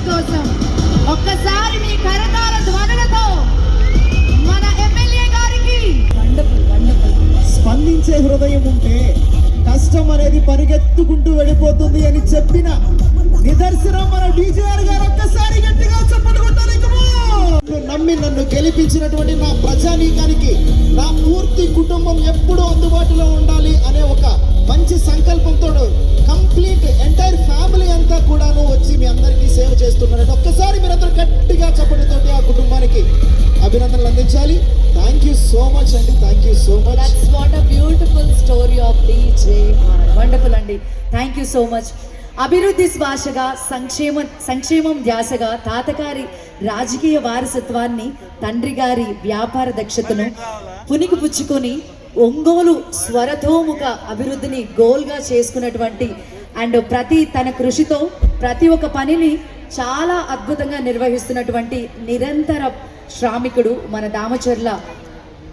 Party కోసం ఒక్కసారి మీ కరతాల ధ్వనులతో మన ఎమ్మెల్యే గారికి స్పందించే హృదయం ఉంటే కష్టం అనేది పరిగెత్తుకుంటూ వెళ్ళిపోతుంది అని చెప్పిన నిదర్శనం మన డీజేఆర్ గారు ఒక్కసారి గట్టిగా on! నమ్మి నన్ను గెలిపించినటువంటి నా ప్రజానీకానికి నా పూర్తి కుటుంబం ఎప్పుడూ అందుబాటులో ఉండాలి అనే ఒక మంచి సంకల్పంతో కంప్లీట్ ఎంటైర్ ఫ్యామిలీ అంతా కూడాను వచ్చి మీ అందరికీ సేవ చేస్తున్నారంటే ఒక్కసారి మీరందరూ గట్టిగా చెప్పడంతో ఆ కుటుంబానికి అభినందనలు అందించాలి. థ్యాంక్ యూ సో మచ్ అండి. Thank you so much that's what a beautiful story of DJ wonderful అండి. థ్యాంక్ యూ సో మచ్ అభివృద్ధి శ్వాసగా సంక్షేమ సంక్షేమం ధ్యాసగా తాతగారి రాజకీయ వారసత్వాన్ని తండ్రి గారి వ్యాపార దక్షతను పునికి పుచ్చుకొని ఒంగోలు స్వరతోముఖ అభివృద్ధిని గోల్గా చేసుకున్నటువంటి అండ్ ప్రతి తన కృషితో ప్రతి ఒక్క పనిని చాలా అద్భుతంగా నిర్వహిస్తున్నటువంటి నిరంతర శ్రామికుడు మన దామచర్ల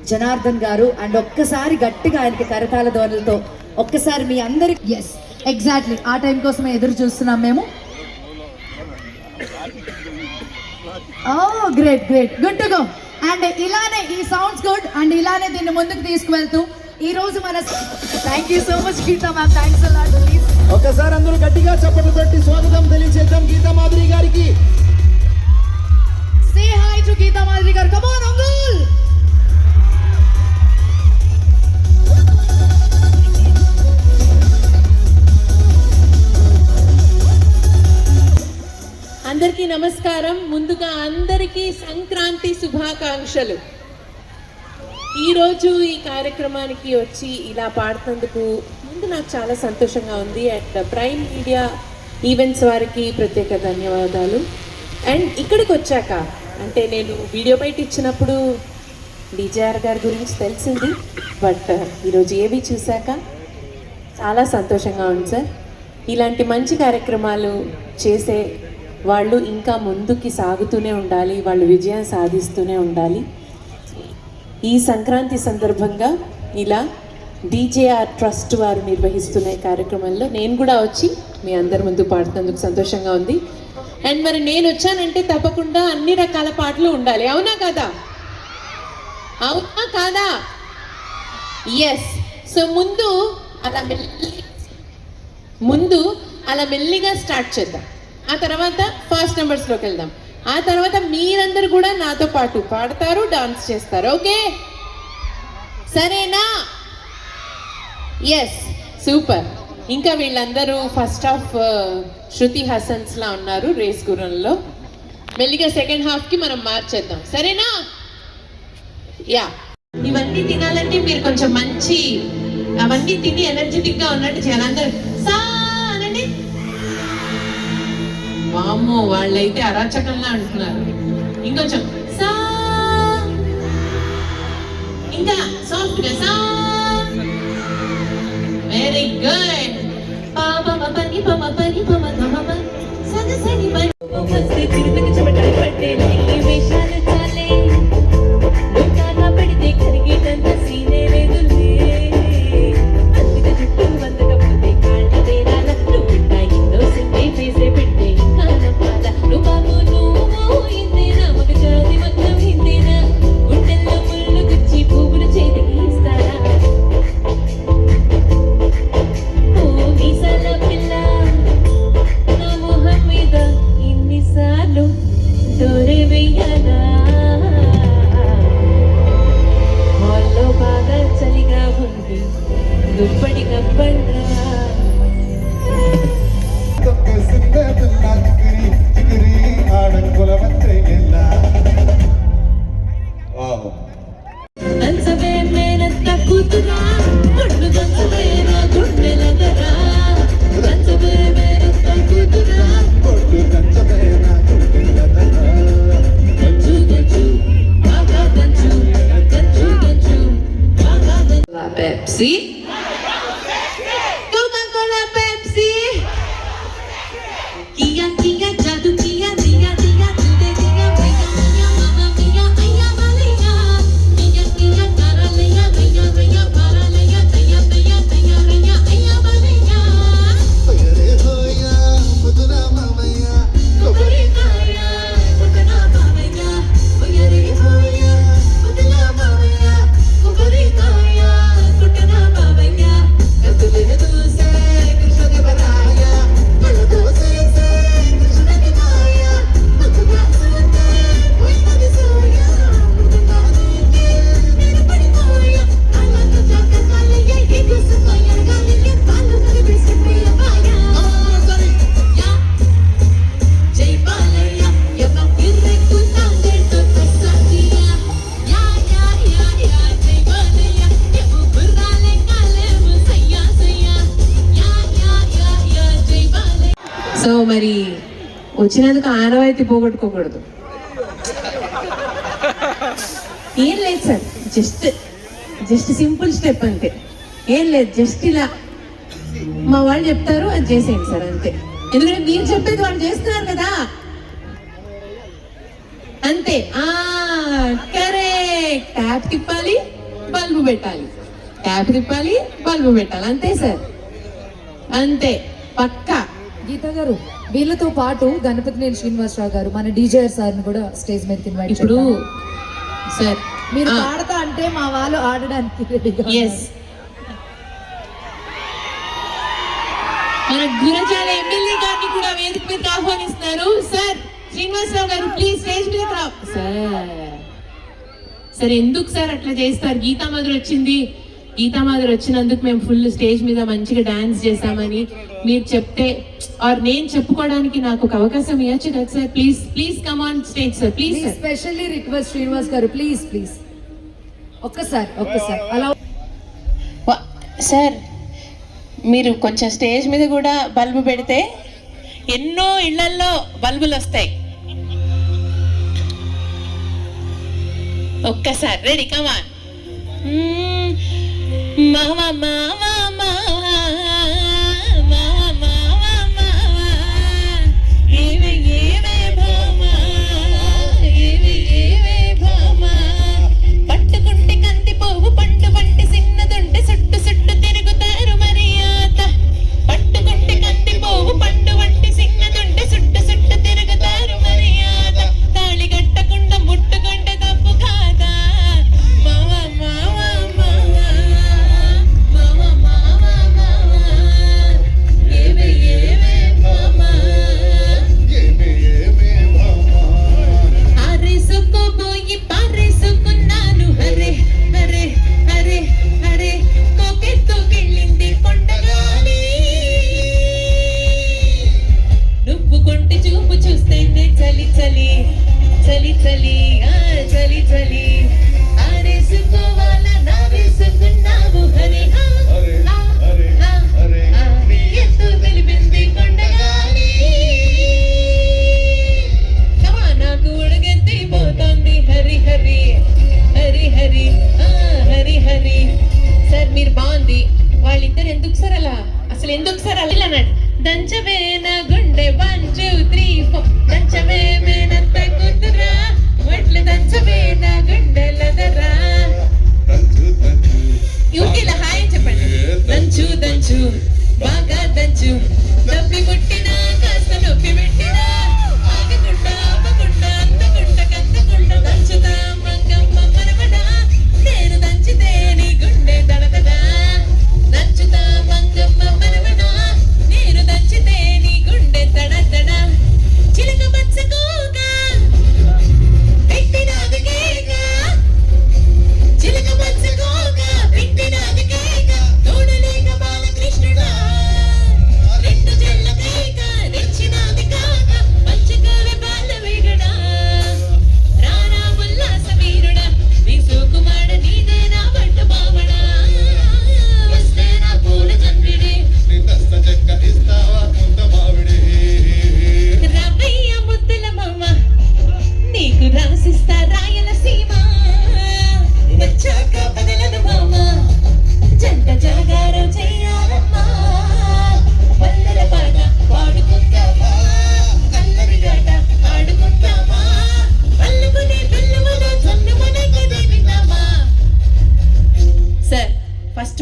జనార్దన్ గారు. అండ్ ఒక్కసారి గట్టిగా ఆయనకి కరతాల ధ్వనులతో ఒక్కసారి మీ అందరి ఎస్ ఎగ్జాక్ట్లీ ఆ టైం కోసమే ఎదురు చూస్తున్నాం మేము. ఓ great great good to go and ఇలానే ఈ సౌండ్స్ గుడ్ అండ్ ఇలానే దీన్ని ముందుకు తీసుకువెళ్తూ ఈ రోజు మన thank you so much Geeta ma'am thanks a lot ఒకసారి అందరూ గట్టిగా చప్పట్లు తట్టి స్వాగతం తెలియజేద్దాం గీతా మాధురి గారికి. సే నమస్కారం. ముందుగా అందరికీ సంక్రాంతి శుభాకాంక్షలు. ఈరోజు ఈ కార్యక్రమానికి వచ్చి ఇలా పాడుతందుకు ముందు నాకు చాలా సంతోషంగా ఉంది. అండ్ ప్రైమ్ మీడియా ఈవెంట్స్ వారికి ప్రత్యేక ధన్యవాదాలు. అండ్ ఇక్కడికి వచ్చాక అంటే నేను వీడియో బయట ఇచ్చినప్పుడు డిజేఆర్ గారి గురించి తెలిసింది. బట్ ఈరోజు ఏవి చూశాక చాలా సంతోషంగా ఉంది సార్. ఇలాంటి మంచి కార్యక్రమాలు చేసే వాళ్ళు ఇంకా ముందుకి సాగుతూనే ఉండాలి వాళ్ళు విజయం సాధిస్తూనే ఉండాలి. ఈ సంక్రాంతి సందర్భంగా ఇలా డీజేఆర్ ట్రస్ట్ వారు నిర్వహిస్తున్న కార్యక్రమంలో నేను కూడా వచ్చి మీ అందరి ముందు పాడుతున్నందుకు సంతోషంగా ఉంది. అండ్ మరి నేను వచ్చానంటే తప్పకుండా అన్ని రకాల పాటలు ఉండాలి. అవునా కదా? అవునా కాదా? ఎస్ సో ముందు అలా మెల్లి ముందు అలా మెల్లిగా స్టార్ట్ చేద్దాం. ఆ తర్వాత ఫస్ట్ నెంబర్స్లోకి వెళ్దాం. ఆ తర్వాత మీరందరూ కూడా నాతో పాటు పాడతారు డాన్స్ చేస్తారు. ఓకే? సరేనా? ఎస్ సూపర్ ఇంకా వీళ్ళందరూ ఫస్ట్ హాఫ్ uh, శృతి హసన్స్లా ఉన్నారు రేస్ గురంలో మెల్లిగా సెకండ్ హాఫ్కి మనం మార్చేద్దాం సరేనా? యా ఇవన్నీ తినాలంటే మీరు కొంచెం మంచి అవన్నీ తిని ఎనర్జెటిక్గా ఉన్నట్టు చేయాలి అందరూ వామ్మో వాళ్ళైతే అరాచకంగా అంటున్నారు ఇంకొంచెం సా ఇంకా సాఫ్ట్గా సా వెరీ గుడ్ పాపమ పని పమ పని పమ గమ సగ సగి పని వస్తే తిరుపతి చెమటలు పట్టే వేషాలు துப்படி கப்பன் సో మరి వచ్చినందుకు ఆనవాయితీ పోగొట్టుకోకూడదు. ఏం లేదు sir just just simple step అంతే. ఏం లేదు జస్ట్ ఇలా మా వాళ్ళు చెప్తారు అది చేసేయండి సార్ అంతే. ఎందుకంటే మీరు చెప్పేది వాళ్ళు చేస్తున్నారు కదా. అంతే. ఆ కరెక్ట్ ట్యాప్ తిప్పాలి బల్బు పెట్టాలి. ట్యాప్ తిప్పాలి బల్బు పెట్టాలి. అంతే సార్. అంతే. పక్కా. గీత గారు వీళ్ళతో పాటు గణపతినేని శ్రీనివాసరావు గారు మన డీజేఆర్ సార్ని కూడా స్టేజ్ మీదకి ఇన్వైట్ ఇప్పుడు సార్ మీరు పాడతా అంటే మా వాళ్ళు ఆడడానికి మన గురజాల ఎమ్మెల్యే గారిని కూడా వేదిక మీద ఆహ్వానిస్తున్నారు. సార్ శ్రీనివాసరావు గారు ప్లీజ్ స్టేజ్ మీద రా. సార్ సార్ ఎందుకు సార్ అట్లా చేస్తారు? గీతామాధురి వచ్చింది గీతామాధురి వచ్చినందుకు మేము ఫుల్ స్టేజ్ మీద మంచిగా డాన్స్ చేసామని మీరు చెప్తే ఆర్ నేను చెప్పుకోవడానికి నాకు ఒక అవకాశం ఇవ్వచ్చు కదా sir please please come on stage sir please specially request Srinivas garu please please ఒక్కసారి ఒక్కసారి అలా సార్ మీరు కొంచెం స్టేజ్ మీద కూడా బల్బు పెడితే ఎన్నో ఇళ్ళల్లో బల్బులు వస్తాయి. ఒక్కసారి రెడీ కమాన్ మామ మామ మామ ఎందుకు సార్ అలా అసలు ఎందుకు సార్ అలా అన్నాడు. దంచవేన గుండె వన్ టూ త్రీ ఫోర్ దంచవేమే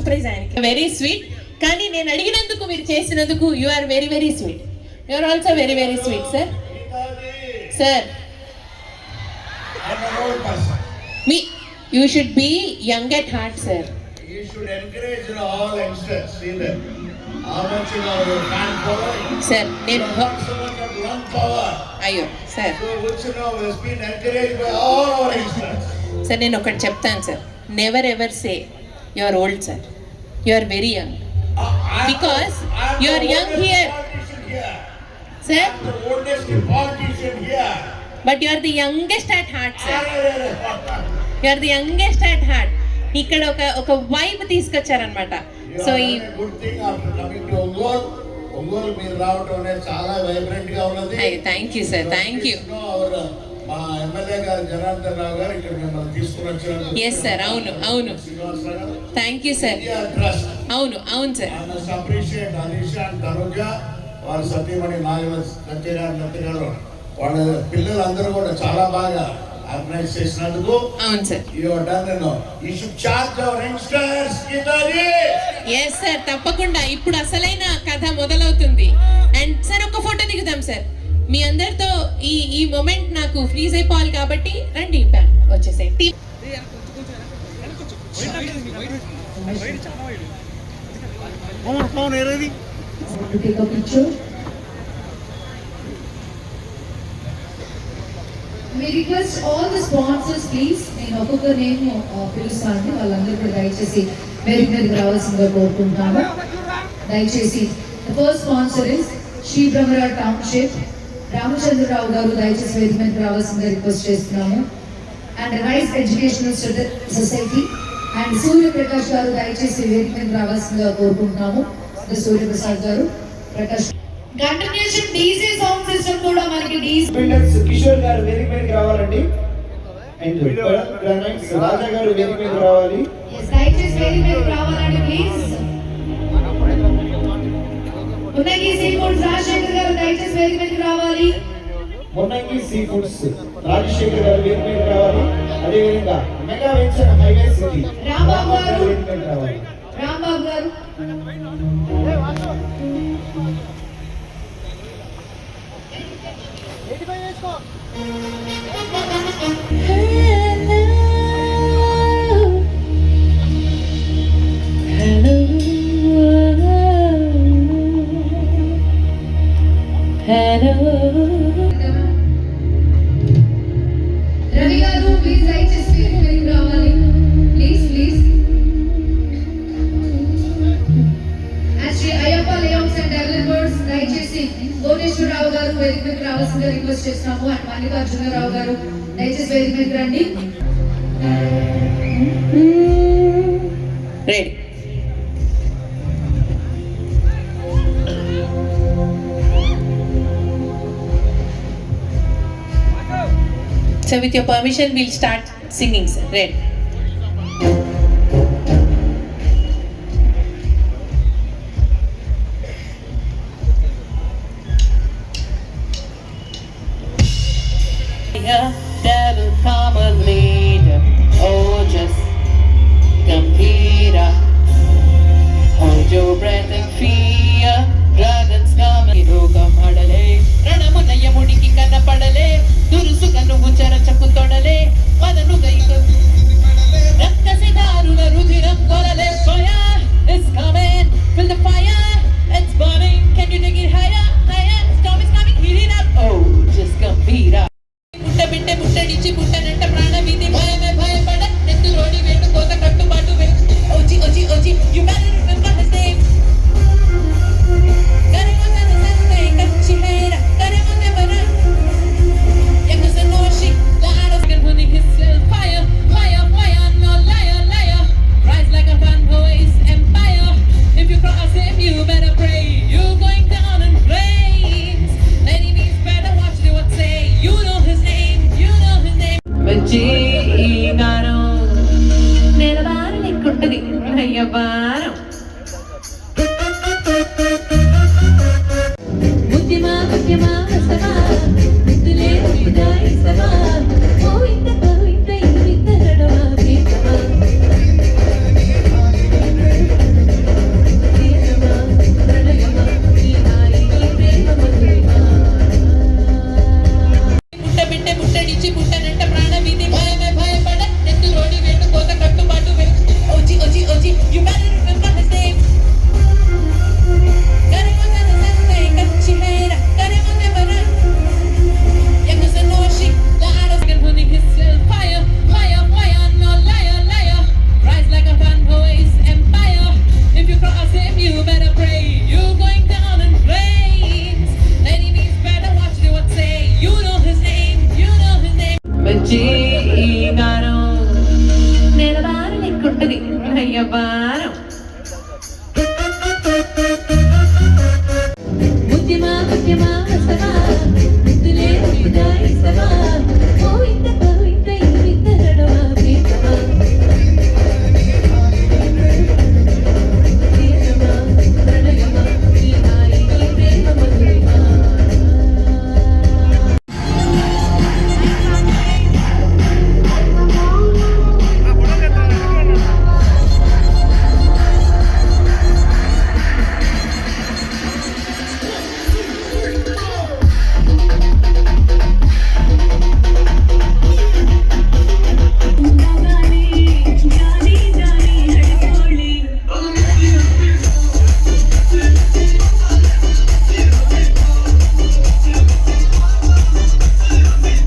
సర్ప్రైజ్ ఆయనకి. వెరీ స్వీట్ కానీ నేను అడిగినందుకు మీరు చేసినందుకు you are very very sweet you are also very very sweet sir sir me you should be young at heart sir sir నేను అయ్యో సార్ సార్ నేను ఒకటి చెప్తాను sir never ever say your old sir you are very young I- I'm Because the- I'm you the are young oldest here. Politician here. Sir The oldest politician here. But you are the youngest at heart sir You you are the youngest at heart ఇక్కడ ఒక ఒక vibe తీసుకొచ్చారనమాట so ఈ have done a good thing after coming to Ongole. Ongole మీరు రావటం అనేది చాలా వైబ్రెంట్గా ఉన్నది thank you sir thank you our మా ఎమ్మెల్యే గారు జనార్దన్ రావు గారు ఇక్కడ మిమ్మల్ని తీసుకుని వచ్చినందుకు ఎస్ సార్ అవును అవును. థ్యాంక్ యూ సార్ అవును అవును సార్ వారి సతీమణి నాగవ సత్య గారు. వాళ్ళ పిల్లలందరూ కూడా చాలా బాగా ఆర్గనైజ్ చేసినందుకు అవును sir done no you should charge our youngsters Geethaji yes sir తప్పకుండా. ఇప్పుడు అసలైన కథ మొదలవుతుంది. అండ్ సార్ ఒక ఫోటో దిగుదాం సార్ మీ అందరితో ఈ ఈ మొమెంట్ నాకు ఫ్రీజ్ అయిపోవాలి కాబట్టి రండి బ్యాక్ వచ్చేసాయి. టీ to take a picture. We request all the sponsors please? నేను ఒక్కొక్క నేమ్ పిలుస్తాను వాళ్ళందరూ కూడా దయచేసి వేదిక మీదకి రావాల్సిందిగా కోరుకుంటున్నాను. దయచేసి ఫస్ట్ స్పాన్సర్ ఇస్ శ్రీ బ్రహ్మరా టౌన్షిప్ రామచంద్రరావు గారు దయచేసి వేదిక మీదకి రావాల్సిందిగా రిక్వెస్ట్ చేస్తున్నాము. And rice educational society and Surya Prakash garu దయచేసి వేదిక మీదకి రావాల్సిందిగా కోరుకుంటున్నాము. Surya Prasad garu Prakash continuation DJ sound system కూడా మనకి డీజే కిషోర్ గారు వేదిక మీదకి రావాలండి. అండ్ రాజా గారు వేదిక మీదకి రావాలి. దయచేసి వేదిక మీదకి రావాలండి ప్లీజ్ ఉన్నగి సీ ఫుడ్స్ రాజశేఖర్ గారు దయచేసి వేదిక మీదకి రావాలి. మొన్నంగి సీ ఫుడ్స్ రాజశేఖర్ గారు వేదిక మీదకి రావాలి. అదేవిధంగా mega venture highway city Rambabu garu. Rambabu garu. దయచేసి భువనేశ్వరరావు గారు వేదిక మీదకి రావాల్సిందిగా రిక్వెస్ట్ చేస్తున్నాము అండ్ మల్లికార్జునరావు గారు దయచేసి వేదిక మీదకి రండి ready So with your permission, we'll start singing, sir. Ready? Name. వచ్చి నీకుంటది అయ్యబ్బా